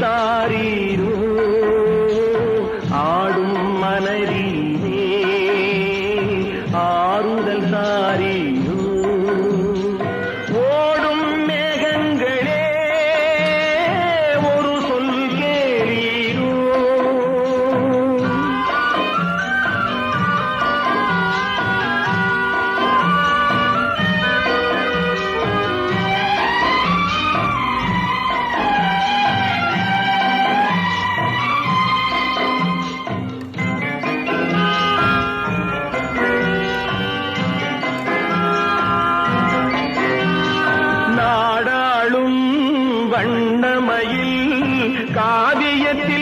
தாரீரோ? ஆடும் மலரீரே ஆறுதல் தாரீரே? வண்ணமயில் காவியத்தில்